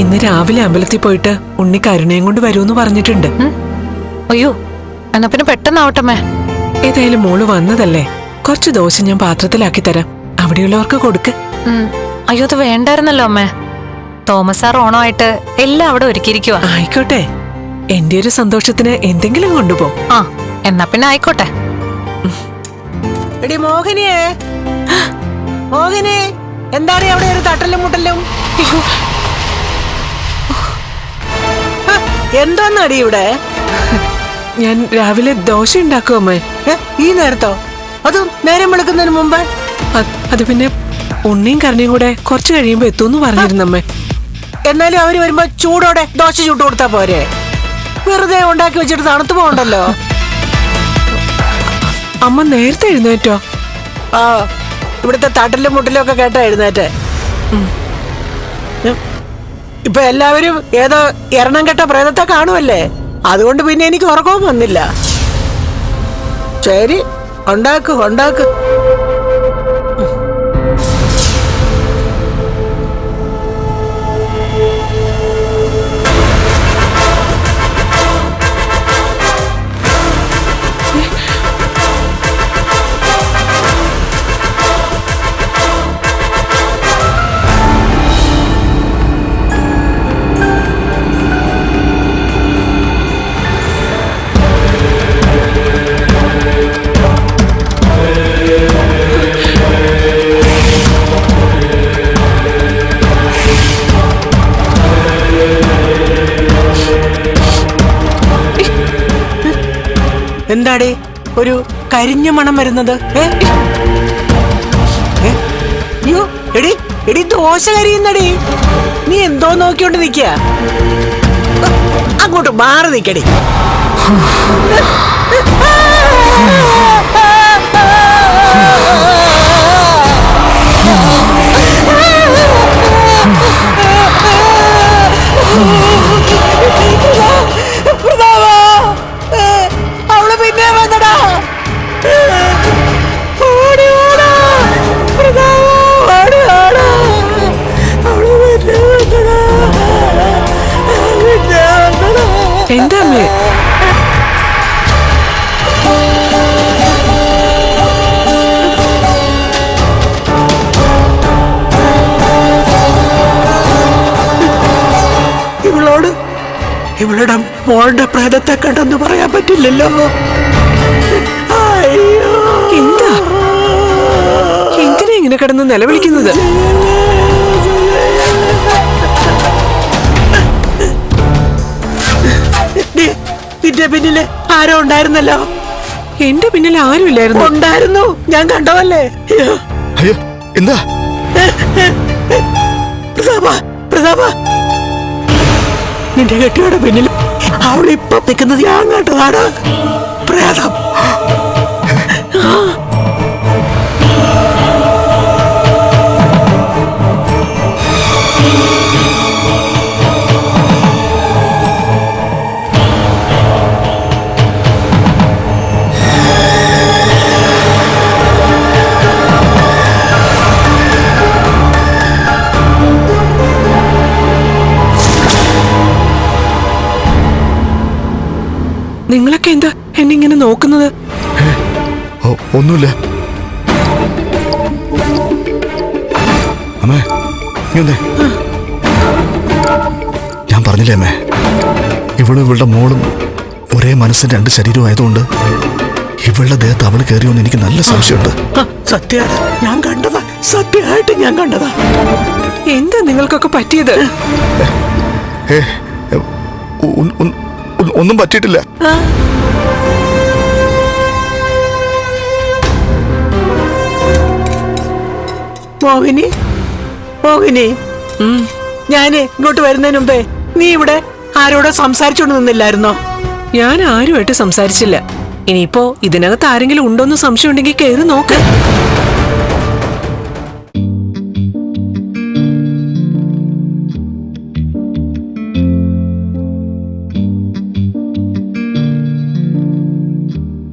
ഇന്ന് രാവിലെ അമ്പലത്തിൽ പോയിട്ട് ഉണ്ണി കരുണയും കൊണ്ട് വരൂന്ന് പറഞ്ഞിട്ടുണ്ട്. അയ്യോ എന്നാ പിന്നെ പെട്ടെന്നാവട്ടമ്മേ. ഏതായാലും മോൾ വന്നതല്ലേ. കുറച്ച് ദോശ ഞാൻ പാത്രത്തിലാക്കി തരാം. അവിടെയുള്ളവർക്ക് കൊടുക്ക്. അയ്യോ അത് വേണ്ടായിരുന്നല്ലോ അമ്മേ. തോമസ് സാർ ഓണമായിട്ട് എല്ലാം അവിടെ ഒരുക്കിയിരിക്കുക ആയിക്കോട്ടെ. എന്റെ ഒരു സന്തോഷത്തിന് എന്തെങ്കിലും കൊണ്ടുപോ ആ എന്നാ പിന്നെ ആയിക്കോട്ടെ. എടി മോഹിനിയേ. മോഹിനി എന്താണ് അവിടെ ഒരു തട്ടലും മുട്ടലും? എന്തോന്നടി ഇവിടെ? ഞാൻ രാവിലെ ദോശ ഉണ്ടാക്കും അമ്മേ. ഈ നേരത്തോ? അതും നേരം വെളുക്കുന്നതിന് മുമ്പ്? അത്- പിന്നെ ഉണ്ണിയും കറിയും കൂടെ കുറച്ച് കഴിയുമ്പോ എത്തൂന്ന് പറഞ്ഞിരുന്നമ്മേ എന്നാലും അവർ വരുമ്പോ ചൂടോടെ ദോശ ചൂട്ട് കൊടുത്താ പോരെ? വെറുതെ ഉണ്ടാക്കി വെച്ചിട്ട് തണുത്തു പോകണ്ടല്ലോ. അമ്മ നേരത്തെ എഴുന്നേറ്റോ? ആ ഇവിടുത്തെ തട്ടലും മുട്ടലും ഒക്കെ കേട്ടാ എഴുന്നേറ്റ്. ഇപ്പൊ എല്ലാവരും ഏതോ എറണം കെട്ട പ്രേതത്തെ കാണുമല്ലേ അതുകൊണ്ട് പിന്നെ എനിക്ക് ഉറക്കവും വന്നില്ല. ശരി ഉണ്ടാക്ക് ഉണ്ടാക്ക്. എന്താടി? ഒരു കരിഞ്ഞ മണം വരുന്നത്. എടി എടി ദോശ കരിയുന്നടി. നീ എന്തോ നോക്കിയോണ്ട് നിക്ക അങ്ങോട്ട് മാറി നിക്കടി. ഇവളുടെ മോളുടെ പ്രേതത്തെ കണ്ടെന്ന് പറയാൻ പറ്റില്ലല്ലോ. അയ്യോ. എന്താ? എന്തിനാ ഇങ്ങനെ കിടന്ന് നിലവിളിക്കുന്നത്? നീ, നിന്റെ പിന്നിൽ ആരോ ഉണ്ടായിരുന്നല്ലോ. എന്റെ പിന്നിൽ ആരും ഇല്ലായിരുന്നു ഉണ്ടായിരുന്നു. ഞാൻ കണ്ടതല്ലേ? എന്താ? പ്രതാപ പ്രതാപ. നിന്റെ കെട്ടിയുടെ പിന്നിൽ അവളിപ്പൊ നിൽക്കുന്നത് ഞാൻ കണ്ടതാണ്. പ്രേതം. നിങ്ങളൊക്കെ എന്താ എന്നെ ഇങ്ങനെ നോക്കുന്നത് ഒന്നുമില്ല. അമ്മേ ഇങ്ങനെ ഞാൻ പറഞ്ഞില്ലേ അമ്മേ? ഇവളും ഇവളുടെ മോളും ഒരേ മനസ്സിന് രണ്ട് ശരീരവും ആയതുകൊണ്ട് ഇവളുടെ ദേഹത്ത് അവൾ കയറിയോന്ന് എനിക്ക് നല്ല സംശയമുണ്ട്. ഞാൻ കണ്ടതാ. സത്യമായിട്ട് ഞാൻ കണ്ടതാ. എന്താ നിങ്ങൾക്കൊക്കെ പറ്റിയത്? ഏ ഒന്നും പറ്റിയിട്ടില്ല. മോഹിനി മോഹിനി. ഞാൻ ഇങ്ങോട്ട് വരുന്നതിന് മുമ്പേ നീ ഇവിടെ ആരോടോ സംസാരിച്ചോണ്ട് നിന്നില്ലായിരുന്നോ? ഞാൻ ആരുമായിട്ട് സംസാരിച്ചില്ല. ഇനിയിപ്പോ ഇതിനകത്ത് ആരെങ്കിലും ഉണ്ടോന്ന് സംശയം ഉണ്ടെങ്കിൽ കയറി നോക്ക്.